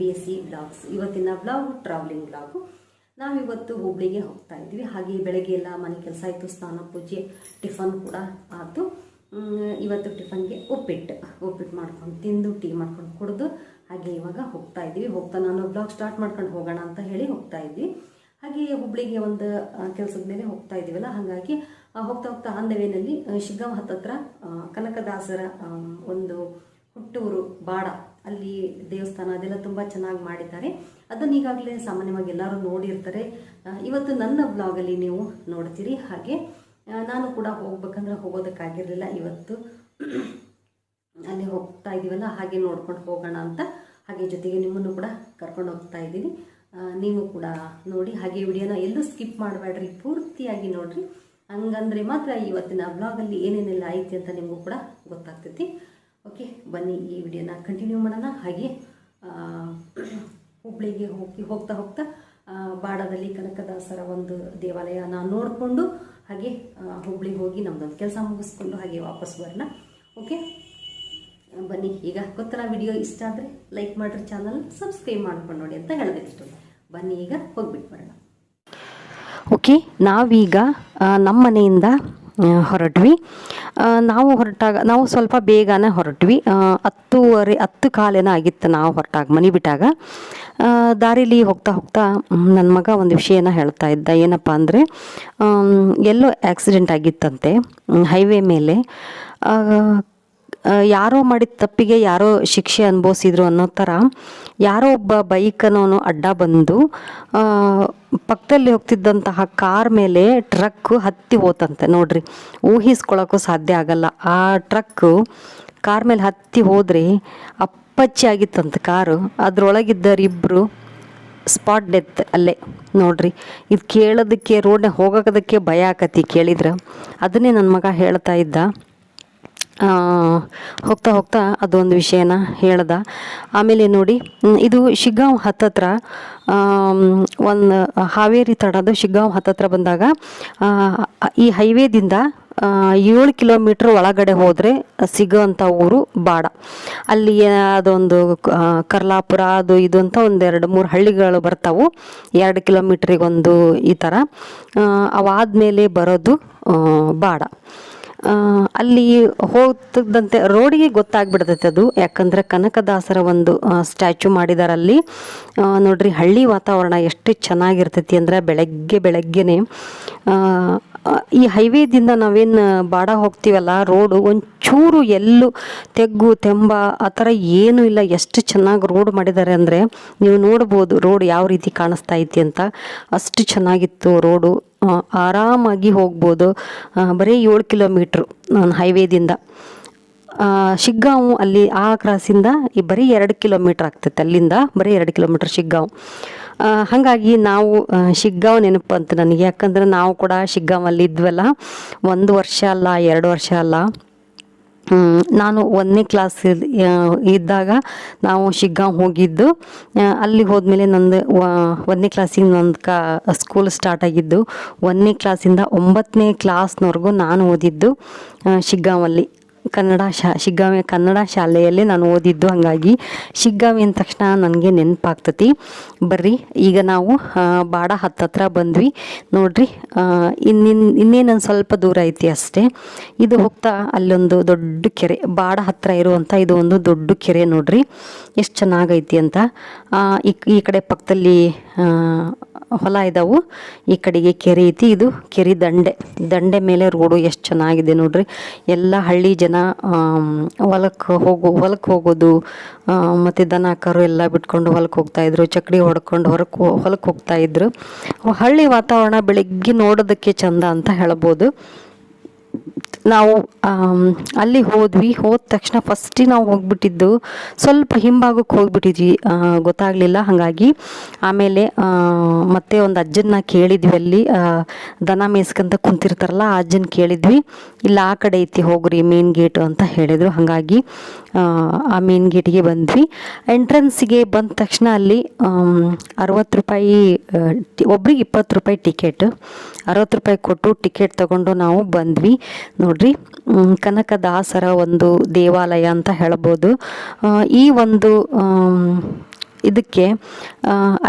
V S C blogs ಇವತ್ತಿನ blog travelling blog ನಾವಿವತ್ತು ಹುಬ್ಳಿಗೆ ಹೋಗ್ತಾ ಇದ್ವಿ ಹಾಗೆ ಬೆಳಗ್ಗೆ ಎಲ್ಲ ಮನೆ ಕೆಲಸ ಆಯಿತು ಸ್ನಾನ, ಪೂಜೆ, ಟಿಫನ್ ಕೂಡ ಆಯಿತು ಇವತ್ತು ಟಿಫನ್ಗೆ ಉಪ್ಪಿಟ್ಟು. ಉಪ್ಪಿಟ್ಟು ಮಾಡ್ಕೊಂಡು ತಿಂದು, ಟೀ ಮಾಡ್ಕೊಂಡು ಕುಡಿದು, ಹಾಗೆ ಇವಾಗ ಹೋಗ್ತಾ ಇದ್ವಿ ಹೋಗ್ತಾ ನಾನು ಬ್ಲಾಗ್ ಸ್ಟಾರ್ಟ್ ಮಾಡ್ಕೊಂಡು ಹೋಗೋಣ ಅಂತ ಹೇಳಿ ಹೋಗ್ತಾ ಇದ್ವಿ. ಹಾಗೆ ಹುಬ್ಳಿಗೆ ಒಂದು ಕೆಲಸದ ಮೇಲೆ ಹೋಗ್ತಾ ಇದ್ದೀವಲ್ಲ, ಹಾಗಾಗಿ ಹೋಗ್ತಾ ಹೋಗ್ತಾ ಆನ್ ದ ವೇನಲ್ಲಿ ಶಿಗ್ಗಾಂವ್ ಹತ್ತತ್ರ ಕನಕದಾಸರ ಒಂದು ಹುಟ್ಟೂರು ಬಾಡ ಅಲ್ಲಿ ದೇವಸ್ಥಾನ ಅದೆಲ್ಲ ತುಂಬ ಚೆನ್ನಾಗಿ ಮಾಡಿದ್ದಾರೆ. ಅದನ್ನು ಈಗಾಗಲೇ ಸಾಮಾನ್ಯವಾಗಿ ಎಲ್ಲರೂ ನೋಡಿರ್ತಾರೆ. ಇವತ್ತು ನನ್ನ ಬ್ಲಾಗಲ್ಲಿ ನೀವು ನೋಡ್ತೀರಿ ಹಾಗೆ ನಾನು ಕೂಡ ಹೋಗ್ಬೇಕಂದ್ರೆ ಹೋಗೋದಕ್ಕಾಗಿರಲಿಲ್ಲ ಇವತ್ತು. ಅಲ್ಲಿ ಹೋಗ್ತಾ ಇದ್ದೀವಲ್ಲ ಹಾಗೆ ನೋಡ್ಕೊಂಡು ಹೋಗೋಣ ಅಂತ. ಹಾಗೆ ಜೊತೆಗೆ ನಿಮ್ಮನ್ನು ಕೂಡ ಕರ್ಕೊಂಡು ಹೋಗ್ತಾ ಇದ್ದೀನಿ. ನೀವು ಕೂಡ ನೋಡಿ, ಹಾಗೆ ವಿಡಿಯೋನ ಎಲ್ಲೂ ಸ್ಕಿಪ್ ಮಾಡಬೇಡ್ರಿ, ಪೂರ್ತಿಯಾಗಿ ನೋಡಿರಿ. ಹಂಗಂದ್ರೆ ಮಾತ್ರ ಇವತ್ತಿನ ಬ್ಲಾಗಲ್ಲಿ ಏನೇನೆಲ್ಲ ಐತಿ ಅಂತ ನಿಮಗೂ ಕೂಡ ಗೊತ್ತಾಗ್ತೈತಿ. ಓಕೆ ಬನ್ನಿ ಈ ವಿಡಿಯೋನ ಕಂಟಿನ್ಯೂ ಮಾಡೋಣ. ಹಾಗೆ ಹುಬ್ಳಿಗೆ ಹೋಗಿ ಹೋಗ್ತಾ ಹೋಗ್ತಾ ಬಾಡದಲ್ಲಿ ಕನಕದಾಸರ ಒಂದು ದೇವಾಲಯನ ನೋಡಿಕೊಂಡು, ಹಾಗೆ ಹುಬ್ಳಿಗೆ ಹೋಗಿ ನಮ್ದೊಂದು ಕೆಲಸ ಮುಗಿಸ್ಕೊಂಡು ಹಾಗೆ ವಾಪಸ್ ಬರೋಣ. ಓಕೆ ಬನ್ನಿ, ಈಗ ಗೊತ್ತಲ್ಲ ವಿಡಿಯೋ ಇಷ್ಟ ಆದರೆ ಲೈಕ್ ಮಾಡಿರಿ ಚಾನಲ್ ಸಬ್ಸ್ಕ್ರೈಬ್ ಮಾಡ್ಕೊಂಡು ನೋಡಿ ಅಂತ ಹೇಳಬೇಕಿಷ್ಟು ಬನ್ನಿ, ಈಗ ಹೋಗ್ಬಿಟ್ಟು ಬರೋಣ. ಓಕೆ ನಾವೀಗ ನಮ್ಮ ಮನೆಯಿಂದ ಹೊರಟ್ವಿ. ನಾವು ಹೊರಟಾಗ, ನಾವು ಸ್ವಲ್ಪ ಬೇಗನೆ ಹೊರಟ್ವಿ. ಹತ್ತೂವರೆ, ಹತ್ತು ಕಾಲೇನ ಆಗಿತ್ತು ನಾವು ಹೊರಟಾಗ, ಮನೆ ಬಿಟ್ಟಾಗ. ದಾರಿಲಿ ಹೋಗ್ತಾ ಹೋಗ್ತಾ ನನ್ನ ಮಗ ಒಂದು ವಿಷಯನ ಹೇಳ್ತಾ ಇದ್ದ. ಏನಪ್ಪ ಅಂದರೆ ಎಲ್ಲೋ ಆಕ್ಸಿಡೆಂಟ್ ಆಗಿತ್ತಂತೆ ಹೈವೇ ಮೇಲೆ. ಯಾರೋ ಮಾಡಿದ ತಪ್ಪಿಗೆ ಯಾರೋ ಶಿಕ್ಷೆ ಅನುಭವಿಸಿದ್ರು ಅನ್ನೋ ಥರ ಯಾರೋ ಒಬ್ಬ ಬೈಕನವನು ಅಡ್ಡ ಬಂದು ಪಕ್ಕದಲ್ಲಿ ಹೋಗ್ತಿದ್ದಂತಹ ಕಾರ್ ಮೇಲೆ ಟ್ರಕ್ ಹತ್ತಿ ಹೋತಂತೆ. ನೋಡ್ರಿ, ಊಹಿಸ್ಕೊಳಕ್ಕೂ ಸಾಧ್ಯ ಆಗಲ್ಲ. ಆ ಟ್ರಕ್ಕು ಕಾರ್ ಮೇಲೆ ಹತ್ತಿ ಹೋದ್ರೆ ಅಪ್ಪಚ್ಚಿ ಆಗಿತ್ತಂತೆ ಕಾರು ಅದರೊಳಗಿದ್ದರಿಬ್ಬರು ಸ್ಪಾಟ್ ಡೆತ್ ಅಲ್ಲೇ. ನೋಡ್ರಿ, ಇದು ಕೇಳೋದಕ್ಕೆ ರೋಡ್ನ ಹೋಗೋದಕ್ಕೆ ಭಯ ಆಕತಿ ಕೇಳಿದ್ರೆ. ಅದನ್ನೇ ನನ್ನ ಮಗ ಹೇಳ್ತಾ ಇದ್ದ. ಹೋಗ್ತಾ ಹೋಗ್ತಾ ಅದೊಂದು ವಿಷಯನ ಹೇಳ್ದ. ಆಮೇಲೆ ನೋಡಿ ಇದು ಶಿಗ್ಗಾಂವ್ ಹತ್ತತ್ರ ಒಂದು ಹಾವೇರಿ ತಡದು ಶಿಗ್ಗಾಂವ್ ಹತ್ತತ್ರ ಬಂದಾಗ ಈ ಹೈವೇದಿಂದ ಏಳು ಕಿಲೋಮೀಟ್ರ್ ಒಳಗಡೆ ಹೋದರೆ ಸಿಗೋವಂಥ ಊರು ಬಾಡ. ಅಲ್ಲಿ ಅದೊಂದು ಕರ್ಲಾಪುರ, ಅದು ಇದು ಅಂತ ಒಂದು ಎರಡು ಮೂರು ಹಳ್ಳಿಗಳು ಬರ್ತಾವು. ಎರಡು ಕಿಲೋಮೀಟ್ರಿಗೊಂದು ಈ ಥರ ಅವಾದ ಮೇಲೆ ಬರೋದು ಬಾಡ. ಅಲ್ಲಿ ಹೋಗ್ತಿದ್ದಂತೆ ರೋಡಿಗೆ ಗೊತ್ತಾಗ್ಬಿಡ್ತೈತೆ ಅದು. ಯಾಕಂದ್ರೆ ಕನಕದಾಸರ ಒಂದು ಸ್ಟ್ಯಾಚು ಮಾಡಿದಾರೆ ಅಲ್ಲಿ ನೋಡ್ರಿ ಹಳ್ಳಿ ವಾತಾವರಣ ಎಷ್ಟು ಚೆನ್ನಾಗಿರ್ತೈತಿ ಅಂದ್ರೆ ಬೆಳಗ್ಗೆ ಬೆಳಗ್ಗೆನೆ ಈ ಹೈವೇದಿಂದ ನಾವೇನು ಬಾಡ ಹೋಗ್ತೀವಲ್ಲ ರೋಡು ಒಂಚೂರು ಎಲ್ಲೂ ತೆಗ್ಗು ತೆಂಬ ಆ ಥರ ಏನೂ ಇಲ್ಲ. ಎಷ್ಟು ಚೆನ್ನಾಗಿ ರೋಡ್ ಮಾಡಿದ್ದಾರೆ ಅಂದರೆ ನೀವು ನೋಡ್ಬೋದು ರೋಡ್ ಯಾವ ರೀತಿ ಕಾಣಿಸ್ತಾ ಐತಿ ಅಂತ. ಅಷ್ಟು ಚೆನ್ನಾಗಿತ್ತು ರೋಡು. ಆರಾಮಾಗಿ ಹೋಗ್ಬೋದು. ಬರೀ ಏಳು ಕಿಲೋಮೀಟ್ರು ಹೈವೇದಿಂದ. ಆ, ಶಿಗ್ಗಾಂವ್ ಅಲ್ಲಿ ಆ ಕ್ರಾಸಿಂದ ಈ ಬರೀ ಎರಡು ಕಿಲೋಮೀಟ್ರ್ ಆಗ್ತೈತೆ ಅಲ್ಲಿಂದ ಬರೀ ಎರಡು ಕಿಲೋಮೀಟ್ರ್ ಶಿಗ್ಗಾಂವ್. ಹಾಗಾಗಿ ನಾವು ಶಿಗ್ಗಾವ್ ಶಿಗ್ಗಾಂವ್ ನೆನಪು ಅಂತ ನನಗೆ. ಯಾಕಂದ್ರೆ ನಾವು ಕೂಡ ಶಿಗ್ಗಾಂವಲ್ಲಿ ಇದ್ವಲ್ಲ, ಒಂದು ವರ್ಷ ಅಲ್ಲ, ಎರಡು ವರ್ಷ ಅಲ್ಲ. ನಾನು ಒಂದನೇ ಕ್ಲಾಸ್ ಇದ್ದಾಗ ನಾವು ಶಿಗ್ಗಾಂವ್ ಹೋಗಿದ್ದು. ಅಲ್ಲಿ ಹೋದ್ಮೇಲೆ ನಂದು ಒಂದನೇ ಕ್ಲಾಸಿಗೆ ನಂದು ಕಾ ಸ್ಕೂಲ್ ಸ್ಟಾರ್ಟ್ ಆಗಿದ್ದು. ಒಂದನೇ ಕ್ಲಾಸಿಂದ ಒಂಬತ್ತನೇ ಕ್ಲಾಸ್ನವರೆಗೂ ನಾನು ಓದಿದ್ದು ಶಿಗ್ಗಾಂವಲ್ಲಿ. ಕನ್ನಡ ಶಾ ಶಿಗ್ಗಾವಿ ಕನ್ನಡ ಶಾಲೆಯಲ್ಲಿ ನಾನು ಓದಿದ್ದು ಹಾಗಾಗಿ ಶಿಗ್ಗಾವಿ ಅಂದ ತಕ್ಷಣ ನನಗೆ ನೆನಪಾಗ್ತತಿ. ಬರ್ರಿ, ಈಗ ನಾವು ಬಾಡ ಹತ್ತತ್ರ ಬಂದ್ವಿ. ನೋಡ್ರಿ ಇನ್ನಿನ್ ಇನ್ನೇನೊಂದು ಸ್ವಲ್ಪ ದೂರ ಐತಿ ಅಷ್ಟೇ. ಇದು ಹೋಗ್ತಾ ಅಲ್ಲೊಂದು ದೊಡ್ಡ ಕೆರೆ, ಬಾಡ ಹತ್ತಿರ ಇರುವಂಥ ಇದು ಒಂದು ದೊಡ್ಡ ಕೆರೆ ನೋಡ್ರಿ. ಎಷ್ಟು ಚೆನ್ನಾಗೈತಿ ಅಂತ. ಈ ಕಡೆ ಪಕ್ಕದಲ್ಲಿ ಹೊಲ ಇದಾವು. ಈ ಕಡೆಗೆ ಕೆರೆ ಐತಿ. ಇದು ಕೆರೆ ದಂಡೆ. ದಂಡೆ ಮೇಲೆ ರೋಡು ಎಷ್ಟು ಚೆನ್ನಾಗಿದೆ ನೋಡ್ರಿ. ಎಲ್ಲ ಹಳ್ಳಿ ಜನ ಹೊಲಕ್ಕೆ ಹೋಗೋ ಹೊಲಕ್ಕೆ ಹೋಗೋದು ಮತ್ತು ದನ, ಕರು ಎಲ್ಲ ಬಿಟ್ಕೊಂಡು ಹೊಲಕ್ಕೆ ಹೋಗ್ತಾ ಇದ್ರು, ಚಕ್ಡಿ ಹೊಡ್ಕೊಂಡು ಹೊರಕ್ಕೆ ಹೊಲಕ್ಕೆ ಹೋಗ್ತಾ ಇದ್ರು. ಹಳ್ಳಿ ವಾತಾವರಣ ಬೆಳಗ್ಗೆ ನೋಡೋದಕ್ಕೆ ಚಂದ ಅಂತ ಹೇಳ್ಬೋದು. ನಾವು ಅಲ್ಲಿ ಹೋದ್ವಿ. ಹೋದ ತಕ್ಷಣ ಫಸ್ಟ್ ನಾವು ಹೋಗ್ಬಿಟ್ಟಿದ್ದು. ಸ್ವಲ್ಪ ಹಿಂಭಾಗಕ್ಕೆ ಹೋಗ್ಬಿಟ್ಟಿದ್ವಿ. ಗೊತ್ತಾಗಲಿಲ್ಲ. ಹಾಗಾಗಿ ಆಮೇಲೆ ಮತ್ತೆ ಒಂದು ಅಜ್ಜನ್ನ ಕೇಳಿದ್ವಿ ಅಲ್ಲಿ. ದನ ಮೇಯಿಸ್ಕೊಂತ ಕುಂತಿರ್ತಾರಲ್ಲ ಆ ಅಜ್ಜನ ಕೇಳಿದ್ವಿ. ಇಲ್ಲ ಆ ಕಡೆ ಐತಿ ಹೋಗ್ರಿ ಮೇನ್ ಗೇಟ್ ಅಂತ ಹೇಳಿದರು. ಹಾಗಾಗಿ ಆ, ಮೇನ್ ಗೇಟಿಗೆ ಬಂದ್ವಿ. ಎಂಟ್ರೆನ್ಸಿಗೆ ಬಂದ ತಕ್ಷಣ ಅಲ್ಲಿ ಅರವತ್ತು ರೂಪಾಯಿ ಒಬ್ರಿಗೆ ಇಪ್ಪತ್ತು ರೂಪಾಯಿ ಟಿಕೆಟ್ ಅರವತ್ತು ರೂಪಾಯಿ ಕೊಟ್ಟು ಟಿಕೆಟ್ ತಗೊಂಡು ನಾವು ಬಂದ್ವಿ. ನೋಡ್ರಿ. ಕನಕದಾಸರ ಒಂದು ದೇವಾಲಯ ಅಂತ ಹೇಳ್ಬೋದು. ಈ ಒಂದು ಇದಕ್ಕೆ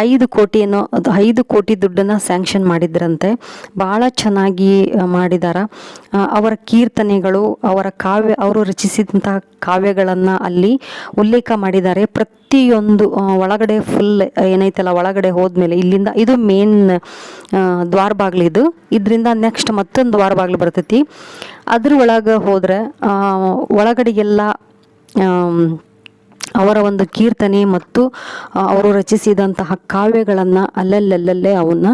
ಐದು ಕೋಟಿಯನ್ನು, ಅದು ಐದು ಕೋಟಿ ದುಡ್ಡನ್ನು ಸ್ಯಾಂಕ್ಷನ್ ಮಾಡಿದ್ರಂತೆ. ಭಾಳ ಚೆನ್ನಾಗಿ ಮಾಡಿದಾರ. ಅವರ ಕೀರ್ತನೆಗಳು, ಅವರ ಕಾವ್ಯ, ಅವರು ರಚಿಸಿದಂತಹ ಕಾವ್ಯಗಳನ್ನು ಅಲ್ಲಿ ಉಲ್ಲೇಖ ಮಾಡಿದ್ದಾರೆ. ಪ್ರತಿಯೊಂದು ಒಳಗಡೆ ಫುಲ್ ಏನೈತಲ್ಲ, ಒಳಗಡೆ ಹೋದ್ಮೇಲೆ ಇಲ್ಲಿಂದ ಇದು ಮೇನ್ ದ್ವಾರ ಇದು. ಇದರಿಂದ ನೆಕ್ಸ್ಟ್ ಮತ್ತೊಂದು ದ್ವಾರ ಬಾಗ್ಲು ಬರ್ತೈತಿ. ಅದ್ರ ಒಳಗೆ ಹೋದ್ರೆ ಒಳಗಡೆಗೆಲ್ಲ ಅವರ ಒಂದು ಕೀರ್ತನೆ ಮತ್ತು ಅವರು ರಚಿಸಿದಂತಹ ಕಾವ್ಯಗಳನ್ನು ಅಲ್ಲಲ್ಲಲ್ಲೇ ಅವನ್ನ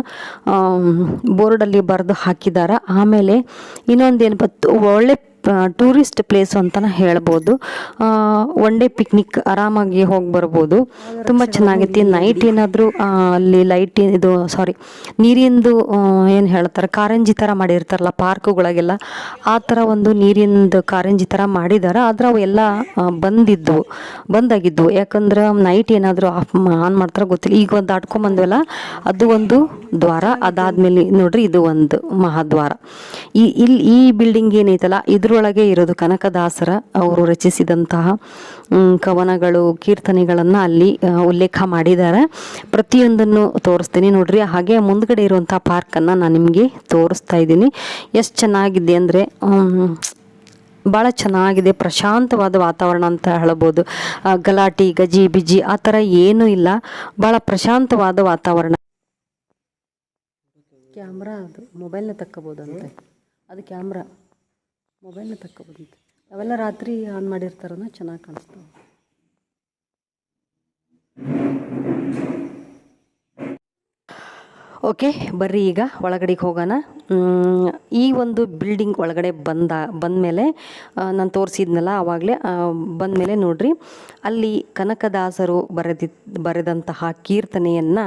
ಬೋರ್ಡಲ್ಲಿ ಬರೆದು ಹಾಕಿದ್ದಾರೆ. ಆಮೇಲೆ ಇನ್ನೊಂದೇನು ಒಳ್ಳೆ ಟೂರಿಸ್ಟ್ ಪ್ಲೇಸ್ ಅಂತಲೇ ಹೇಳ್ಬೋದು. ಒನ್ ಡೇ ಪಿಕ್ನಿಕ್ ಆರಾಮಾಗಿ ಹೋಗಿ ಬರ್ಬೋದು. ತುಂಬ ಚೆನ್ನಾಗೈತಿ. ನೈಟ್ ಏನಾದರೂ ಅಲ್ಲಿ ಲೈಟ್ ಇದು ಸಾರಿ ನೀರಿಂದು ಏನು ಹೇಳ್ತಾರೆ, ಕಾರಂಜಿ ಥರ ಮಾಡಿರ್ತಾರಲ್ಲ ಪಾರ್ಕ್ಗಳಿಗೆಲ್ಲ, ಆ ಥರ ಒಂದು ನೀರಿಂದು ಕಾರಂಜಿ ಥರ ಮಾಡಿದ್ದಾರೆ ಆದರೆ ಅವು ಎಲ್ಲ ಬಂದಾಗಿದ್ದವು ಯಾಕಂದ್ರೆ ನೈಟ್ ಏನಾದರೂ ಆಫ್ ಆನ್ ಮಾಡ್ತಾರೋ ಗೊತ್ತಿಲ್ಲ. ಈಗ ಒಂದು ದಾಟ್ಕೊಂಬಂದ್ವಲ್ಲ ಅದು ಒಂದು ದ್ವಾರ. ಅದಾದ್ಮೇಲೆ ನೋಡ್ರಿ ಇದು ಒಂದು ಮಹಾದ್ವಾರ. ಈ, ಇಲ್ಲಿ ಈ ಬಿಲ್ಡಿಂಗ್ ಏನೈತಲ್ಲ ಇದ್ರೊಳಗೆ ಇರೋದು ಕನಕದಾಸರ. ಅವರು ರಚಿಸಿದಂತಹ ಕವನಗಳು, ಕೀರ್ತನೆಗಳನ್ನು ಅಲ್ಲಿ ಉಲ್ಲೇಖ ಮಾಡಿದ್ದಾರೆ. ಪ್ರತಿಯೊಂದನ್ನು ತೋರಿಸ್ತೀನಿ ನೋಡ್ರಿ. ಹಾಗೆ ಮುಂದ್ಗಡೆ ಇರುವಂಥ ಪಾರ್ಕನ್ನು ನಾನು ನಿಮಗೆ ತೋರಿಸ್ತಾ ಇದ್ದೀನಿ. ಎಷ್ಟು ಚೆನ್ನಾಗಿದೆ ಅಂದರೆ ಭಾಳ ಚೆನ್ನಾಗಿದೆ, ಪ್ರಶಾಂತವಾದ ವಾತಾವರಣ ಅಂತ ಹೇಳ್ಬೋದು. ಗಲಾಟಿ, ಗಜಿ, ಬಿಜಿ, ಆ ಥರ ಏನೂ ಇಲ್ಲ. ಭಾಳ ಪ್ರಶಾಂತವಾದ ವಾತಾವರಣ. ಕ್ಯಾಮ್ರಾ ಅದು, ಮೊಬೈಲ್ನ ತಕ್ಕೋಬೋದಂತೆ. ಅದು ಕ್ಯಾಮ್ರಾ. ಮೊಬೈಲ್ನ ತಕ್ಕೋಬೋದಂತೆ ಅವೆಲ್ಲ ರಾತ್ರಿ ಆನ್ ಮಾಡಿರ್ತಾರನ ಚೆನ್ನಾಗಿ ಕಾಣಿಸ್ತಾವೆ. ಓಕೆ ಬರ್ರಿ ಈಗ ಒಳಗಡೆಗೆ ಹೋಗೋಣ. ಈ ಒಂದು ಬಿಲ್ಡಿಂಗ್ ಒಳಗಡೆ ಬಂದ, ಬಂದಮೇಲೆ ನಾನು ತೋರಿಸಿದ್ನಲ್ಲ ಆವಾಗಲೇ ಬಂದಮೇಲೆ ನೋಡ್ರಿ, ಅಲ್ಲಿ ಕನಕದಾಸರು ಬರೆದಿ, ಬರೆದಂತಹ ಕೀರ್ತನೆಯನ್ನು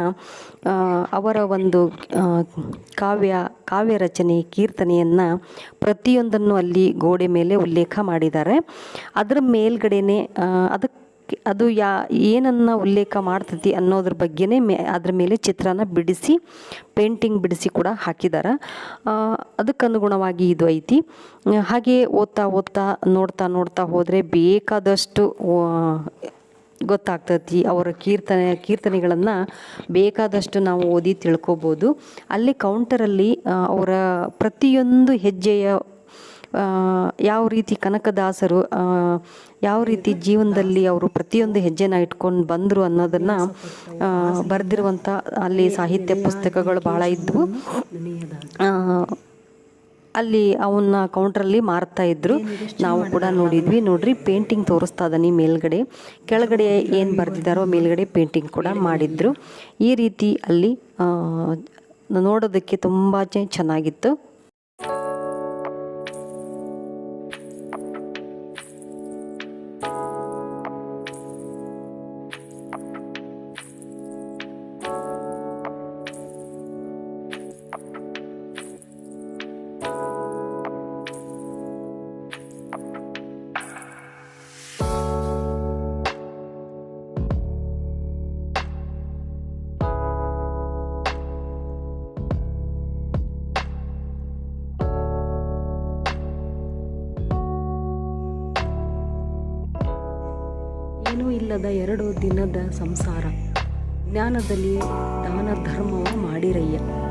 ಅವರ ಒಂದು ಕಾವ್ಯ ಕಾವ್ಯ ರಚನೆ ಕೀರ್ತನೆಯನ್ನು ಪ್ರತಿಯೊಂದನ್ನು ಅಲ್ಲಿ ಗೋಡೆ ಮೇಲೆ ಉಲ್ಲೇಖ ಮಾಡಿದ್ದಾರೆ. ಅದರ ಮೇಲ್ಗಡೆನೆ ಅದಕ್ಕೆ ಅದು ಯಾ, ಏನನ್ನು ಉಲ್ಲೇಖ ಮಾಡ್ತೈತಿ ಅನ್ನೋದ್ರ ಬಗ್ಗೆನೇ ಮೇ, ಅದ್ರ ಮೇಲೆ ಚಿತ್ರನ ಬಿಡಿಸಿ ಪೇಂಟಿಂಗ್ ಬಿಡಿಸಿ ಕೂಡ ಹಾಕಿದ್ದಾರೆ ಅದಕ್ಕೆ ಅನುಗುಣವಾಗಿ ಇದು ಐತಿ. ಹಾಗೆ ಓದ್ತಾ ಓದ್ತಾ, ನೋಡ್ತಾ ನೋಡ್ತಾ ಹೋದರೆ ಬೇಕಾದಷ್ಟು ಗೊತ್ತಾಗ್ತತಿ ಅವರ ಕೀರ್ತನೆ, ಕೀರ್ತನೆಗಳನ್ನು ಬೇಕಾದಷ್ಟು ನಾವು ಓದಿ ತಿಳ್ಕೊಬೋದು. ಅಲ್ಲಿ ಕೌಂಟರಲ್ಲಿ ಅವರ ಪ್ರತಿಯೊಂದು ಹೆಜ್ಜೆಯ ಯಾವ ರೀತಿ ಕನಕದಾಸರು ಯಾವ ರೀತಿ ಜೀವನದಲ್ಲಿ ಅವರು ಪ್ರತಿಯೊಂದು ಹೆಜ್ಜೆನ ಇಟ್ಕೊಂಡು ಬಂದರು ಅನ್ನೋದನ್ನು ಬರೆದಿರುವಂಥ ಅಲ್ಲಿ ಸಾಹಿತ್ಯ ಪುಸ್ತಕಗಳು ಭಾಳ ಇದ್ವು. ಅಲ್ಲಿ ಅವನ್ನ ಕೌಂಟ್ರಲ್ಲಿ ಮಾರ್ತಾ ಇದ್ರು. ನಾವು ಕೂಡ ನೋಡಿದ್ವಿ. ನೋಡ್ರಿ ಪೇಂಟಿಂಗ್ ತೋರಿಸ್ತಾ ಇದ್ದಾನೆ ಮೇಲ್ಗಡೆ. ಕೆಳಗಡೆ ಏನು ಬರೆದಿದ್ದಾರೋ ಮೇಲ್ಗಡೆ ಪೇಂಟಿಂಗ್ ಕೂಡ ಮಾಡಿದ್ರು. ಈ ರೀತಿ ಅಲ್ಲಿ ನೋಡೋದಕ್ಕೆ ತುಂಬ ಚೆನ್ನಾಗಿತ್ತು. ಏನೂ ಇಲ್ಲದ ಎರಡು ದಿನದ ಸಂಸಾರ. ಜ್ಞಾನದಲ್ಲಿ ದಾನ ಧರ್ಮವ ಮಾಡಿರಯ್ಯ.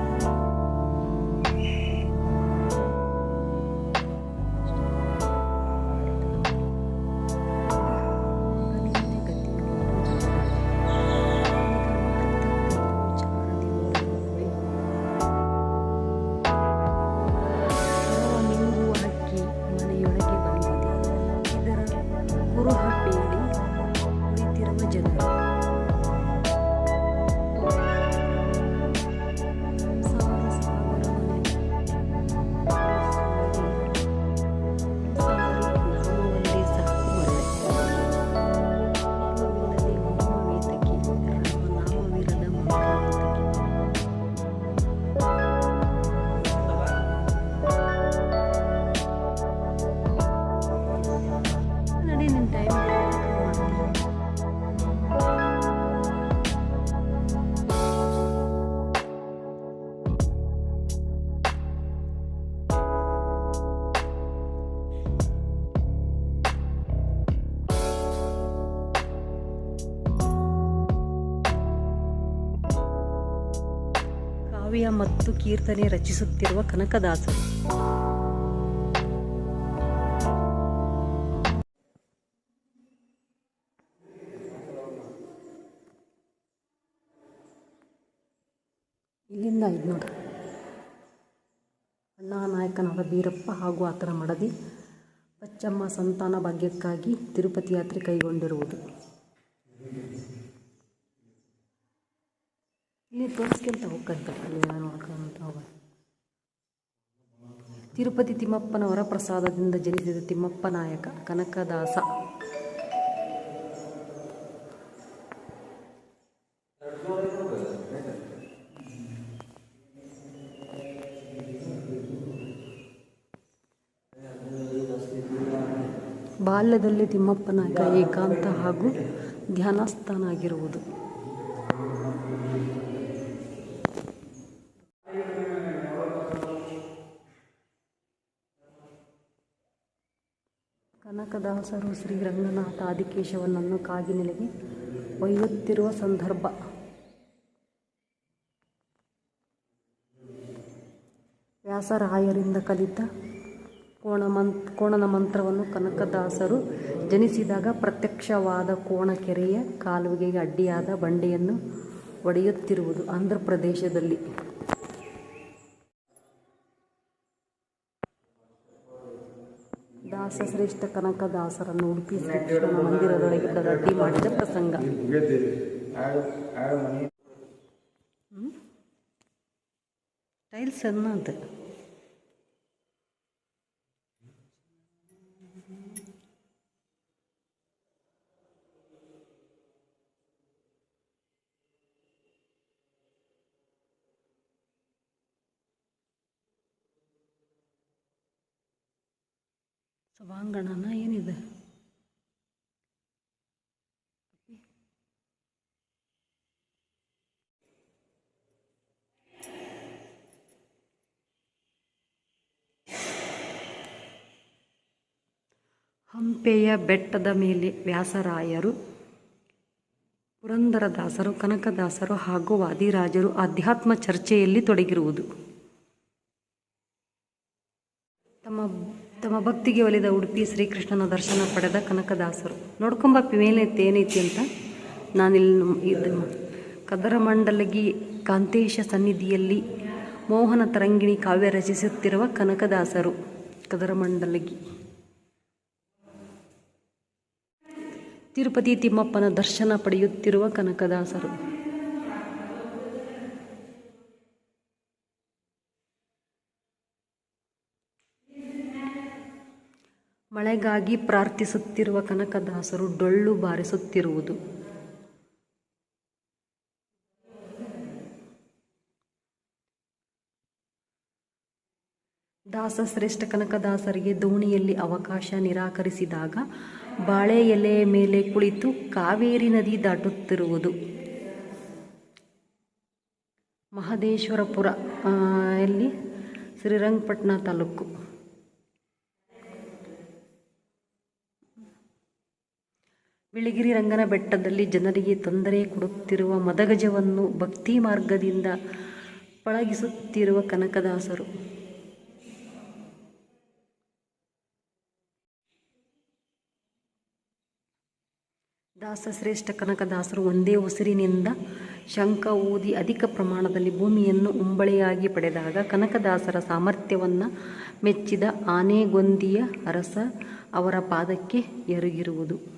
ಮತ್ತು ಕೀರ್ತನೆ ರಚಿಸುತ್ತಿರುವ ಕನಕದಾಸರು. ಇಲ್ಲಿಂದ ಇದು ನೋಡಿ. ಅಣ್ಣಾ ನಾಯಕನಾದ ಬೀರಪ್ಪ ಹಾಗೂ ಆತನ ಮಡದಿ, ಪಚ್ಚಮ್ಮ ಸಂತಾನ ಭಾಗ್ಯಕ್ಕಾಗಿ ತಿರುಪತಿ ಯಾತ್ರೆ ಕೈಗೊಂಡಿರುವುದು. ಇಲ್ಲಿ ತೋರಿಸ್ಕೊಂತ ಹೋಗ್ಕಂತ. ನೋಡ್ಕೊಂತ ಹೋಗ. ತಿರುಪತಿ ತಿಮ್ಮಪ್ಪನ ವರಪ್ರಸಾದದಿಂದ ಜನಿಸಿದ ತಿಮ್ಮಪ್ಪ ನಾಯಕ ಕನಕದಾಸ. ಬಾಲ್ಯದಲ್ಲಿ ತಿಮ್ಮಪ್ಪನಾಯಕ ಏಕಾಂತ ಹಾಗೂ ಧ್ಯಾನಸ್ಥನಾಗಿರುವುದು ಕನಕದಾಸರು ಶ್ರೀರಂಗನಾಥ ಆದಿಕೇಶವನನ್ನು ಕಾಗಿನೆಲೆಗೆ ಒಯ್ಯುತ್ತಿರುವ ಸಂದರ್ಭ. ವ್ಯಾಸರಾಯರಿಂದ ಕಲಿತ ಕೋಣ ಮಂತ್ ಕೋಣನ ಮಂತ್ರವನ್ನು ಕನಕದಾಸರು ಜನಿಸಿದಾಗ ಪ್ರತ್ಯಕ್ಷವಾದ ಕೋಣಕೆರೆಯ ಕಾಲುವೆಗೆ ಅಡ್ಡಿಯಾದ ಬಂಡೆಯನ್ನು ಒಡೆಯುತ್ತಿರುವುದು ಆಂಧ್ರ ಪ್ರದೇಶದಲ್ಲಿ ದಾಸಶ್ರೇಷ್ಠ ಕನಕದಾಸರನ್ನು ಉಡುಪಿ ಶ್ರೀಕೃಷ್ಣನ ಮಂದಿರದೊಳಗೆ ಅಡ್ಡಿ ಮಾಡಿದ ಪ್ರಸಂಗ. ಟೈಲ್ಸ್ ಅನ್ನ ಸಭಾಂಗಣನ ಏನಿದೆ? ಹಂಪೆಯ ಬೆಟ್ಟದ ಮೇಲೆ ವ್ಯಾಸರಾಯರು ಪುರಂದರದಾಸರು ಕನಕದಾಸರು ಹಾಗೂ ವಾದಿರಾಜರು ಆಧ್ಯಾತ್ಮ ಚರ್ಚೆಯಲ್ಲಿ ತೊಡಗಿರುವುದು ತಮ್ಮ ತಮ್ಮ ಭಕ್ತಿಗೆ ಒಲಿದ ಉಡುಪಿ ಶ್ರೀಕೃಷ್ಣನ ದರ್ಶನ ಪಡೆದ ಕನಕದಾಸರು. ನೋಡ್ಕೊಂಬ ಮೇಲೈತೆ ಏನೈತಿ ಅಂತ. ನಾನಿಲ್ಲಿ ಇದು ಕದರಮಂಡಲಗಿ ಕಾಂತೇಶ ಸನ್ನಿಧಿಯಲ್ಲಿ ಮೋಹನ ತರಂಗಿಣಿ ಕಾವ್ಯ ರಚಿಸುತ್ತಿರುವ ಕನಕದಾಸರು. ಕದರಮಂಡಲಗಿ. ತಿರುಪತಿ ತಿಮ್ಮಪ್ಪನ ದರ್ಶನ ಪಡೆಯುತ್ತಿರುವ ಕನಕದಾಸರು. ಮಳೆಗಾಗಿ ಪ್ರಾರ್ಥಿಸುತ್ತಿರುವ ಕನಕದಾಸರು ಡೊಳ್ಳು ಬಾರಿಸುತ್ತಿರುವುದು. ದಾಸ ಶ್ರೇಷ್ಠ ಕನಕದಾಸರಿಗೆ ದೋಣಿಯಲ್ಲಿ ಅವಕಾಶ ನಿರಾಕರಿಸಿದಾಗ ಬಾಳೆ ಎಲೆಯ ಮೇಲೆ ಕುಳಿತು ಕಾವೇರಿ ನದಿ ದಾಟುತ್ತಿರುವುದು. ಮಹದೇಶ್ವರಪುರ ಎಲ್ಲಿ ಶ್ರೀರಂಗಪಟ್ಟಣ ತಾಲೂಕು. ಬಿಳಿಗಿರಿ ರಂಗನ ಬೆಟ್ಟದಲ್ಲಿ ಜನರಿಗೆ ತೊಂದರೆ ಕೊಡುತ್ತಿರುವ ಮದಗಜವನ್ನು ಭಕ್ತಿ ಮಾರ್ಗದಿಂದ ಪಳಗಿಸುತ್ತಿರುವ ಕನಕದಾಸರು. ದಾಸಶ್ರೇಷ್ಠ ಕನಕದಾಸರು ಒಂದೇ ಉಸಿರಿನಿಂದ ಶಂಖ ಊದಿ ಅಧಿಕ ಪ್ರಮಾಣದಲ್ಲಿ ಭೂಮಿಯನ್ನು ಉಂಬಳಿಯಾಗಿ ಪಡೆದಾಗ ಕನಕದಾಸರ ಸಾಮರ್ಥ್ಯವನ್ನು ಮೆಚ್ಚಿದ ಆನೆಗೊಂದಿಯ ಅರಸ ಅವರ ಪಾದಕ್ಕೆ ಎರಗಿರುವುದು.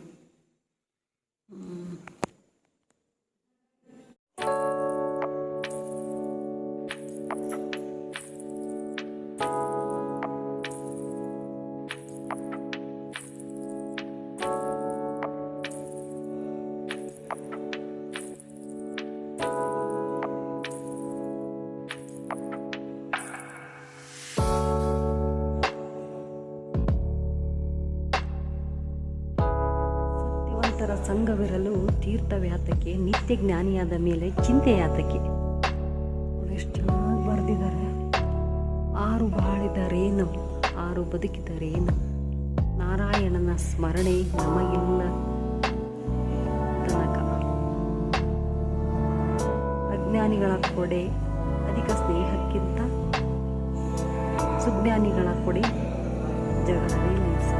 ಸಂಘವಿರಲು ತೀರ್ಥವ್ಯಾತಕ್ಕೆ ನಿತ್ಯ ಜ್ಞಾನಿಯಾದ ಮೇಲೆ ಚಿಂತೆ ಯಾತಕ್ಕೆ ಎಷ್ಟು ಚೆನ್ನಾಗಿ ಬರೆದಿದ್ದಾರೆ. ಆರು ಬಾಳಿದರೇನು ಆರು ಬದುಕಿದರೇನು ನಾರಾಯಣನ ಸ್ಮರಣೆ ನಮಗಿಲ್ಲ ತನಕ. ಅಜ್ಞಾನಿಗಳ ಕೊಡೆ ಅಧಿಕ ಸ್ನೇಹಕ್ಕಿಂತ ಸುಜ್ಞಾನಿಗಳ ಕೊಡೆ ಜಗಳವೇ ನಿಲ್ಲಿಸ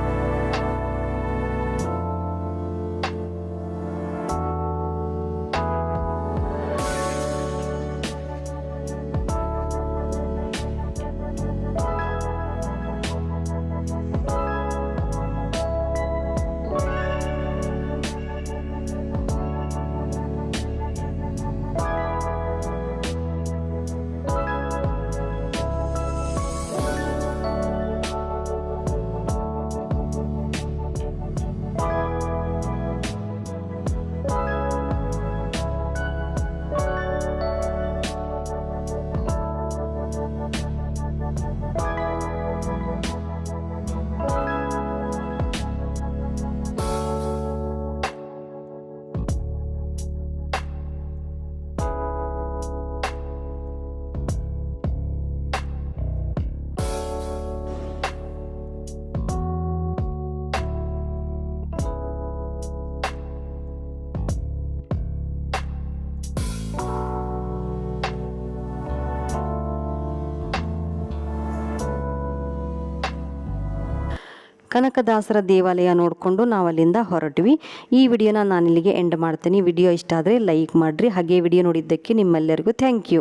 ಕನಕದಾಸರ ದೇವಾಲಯ ನೋಡಿಕೊಂಡು ನಾವು ಅಲ್ಲಿಂದ ಹೊರಟ್ವಿ. ಈ ವಿಡಿಯೋನ ನಾನು ಇಲ್ಲಿಗೆ ಎಂಡ್ ಮಾಡ್ತೀನಿ. ವಿಡಿಯೋ ಇಷ್ಟ ಆದರೆ ಲೈಕ್ ಮಾಡಿರಿ. ಹಾಗೆ ವಿಡಿಯೋ ನೋಡಿದ್ದಕ್ಕೆ ನಿಮ್ಮೆಲ್ಲರಿಗೂ ಥ್ಯಾಂಕ್ ಯು